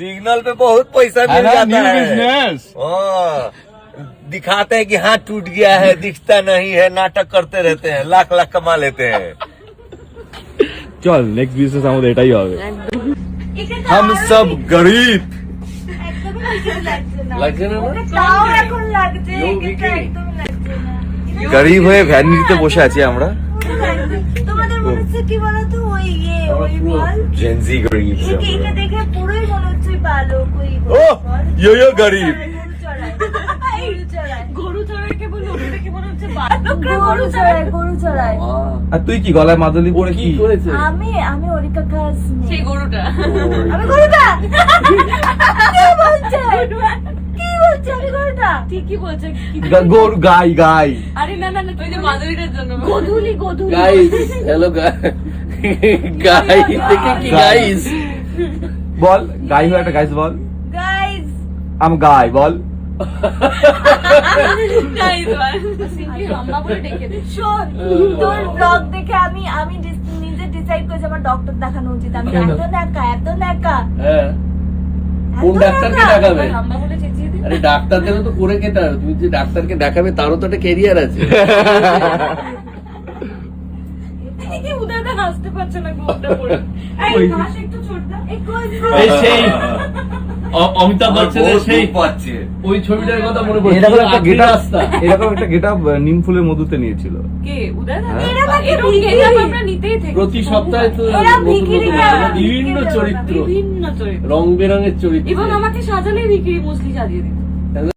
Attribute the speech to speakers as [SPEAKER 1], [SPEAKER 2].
[SPEAKER 1] Signal पे बहुत पैसा
[SPEAKER 2] है
[SPEAKER 1] मिल
[SPEAKER 2] ना
[SPEAKER 1] जाता
[SPEAKER 2] न्यू
[SPEAKER 1] है
[SPEAKER 2] बिजनेस
[SPEAKER 1] हाँ, दिखाते हैं कि हाथ टूट गया है दिखता नहीं है नाटक करते रहते हैं लाख लाख कमा लेते हैं
[SPEAKER 2] চল নেক্সট বিজনেস আমাদের এটাই হবে
[SPEAKER 3] এটা তো
[SPEAKER 1] हम
[SPEAKER 3] আরো
[SPEAKER 1] सब गरीब
[SPEAKER 3] একদমই ঠিক লাগছে না
[SPEAKER 4] লাগছে না আমার?
[SPEAKER 3] ওটা তাও এখন লাগছে
[SPEAKER 4] Yo,
[SPEAKER 3] কিন্তু
[SPEAKER 4] Vicky.
[SPEAKER 3] একদমই লাগছে না এটা
[SPEAKER 1] গরিব হয়ে ভ্যানিটিতে বসে আছি আমরা
[SPEAKER 3] তোমাদের মনে হচ্ছে কি বলতো ওই ইয়ে ওই বল
[SPEAKER 1] জেনজি গরিব से
[SPEAKER 3] একে একে
[SPEAKER 1] আমরা।
[SPEAKER 3] দেখে পুরোই বালক ওই
[SPEAKER 1] ও ইয়ো ইয়ো গরিব।
[SPEAKER 3] গরু চড়ায়
[SPEAKER 5] গরু ওটাকে মনে হচ্ছে বালকরা
[SPEAKER 3] গরু চড়ায় গরু চড়ায়
[SPEAKER 2] আর তুই কি গলায় মাদুলি পরে
[SPEAKER 4] কি
[SPEAKER 2] কি?
[SPEAKER 4] করেছে?
[SPEAKER 3] আমি আমি ওরিকা খাস
[SPEAKER 5] সেই গরুটা।
[SPEAKER 3] আমি গরুটা! কি বলছে? কি বলছে আমি গরুটা?
[SPEAKER 5] ঠিকই বলছে
[SPEAKER 2] গরু গাই গাই।
[SPEAKER 5] আরে না না না তুই যে মাধুরীটার জন্য গধুলি গধুলি।
[SPEAKER 4] গাইস হ্যালো গাইস দেখে কি গাইস
[SPEAKER 2] বল গাই হয়ে একটা গাইস বল।
[SPEAKER 3] গাইস
[SPEAKER 2] আম গাই বল।
[SPEAKER 5] গাইস সিম্পলি লম্বা বলে। ডেকে দে
[SPEAKER 3] শোন তোর ব্লগ দেখে আমি আমি নিজে ডিসাইড করেছি আমার ডক্টর দেখানো উচিত। আমি এত নাকা এত নাকা
[SPEAKER 4] হ্যাঁ। কোন ডাক্তারকে দেখাবে?
[SPEAKER 5] লম্বা বলে
[SPEAKER 4] আরে ডাক্তার দেবে তো করে খেতে হবে। তুমি যে ডাক্তারকে দেখাবে তারও তো একটা ক্যারিয়ার আছে।
[SPEAKER 5] হাসতে পারছে না পড়ে। একটু ছোট দা
[SPEAKER 3] এই কই
[SPEAKER 4] এই সেই অমিতাভ বচ্চনের সেই ওই ছবিটার কথা মনে পড়ছে।
[SPEAKER 2] এরকম একটা গেটা এরকম একটা গেটা নিম ফুলের মধুতে নিয়েছিল।
[SPEAKER 5] কে? উদয় দা
[SPEAKER 2] হ্যাঁ।
[SPEAKER 4] প্রতি সপ্তাহে তো চরিত্র।
[SPEAKER 5] বিভিন্ন চরিত্র।
[SPEAKER 4] রং বেরঙের চরিত্র।
[SPEAKER 5] এবং আমাকে সাজালে বিক্রি মুসলি সাজিয়ে দিত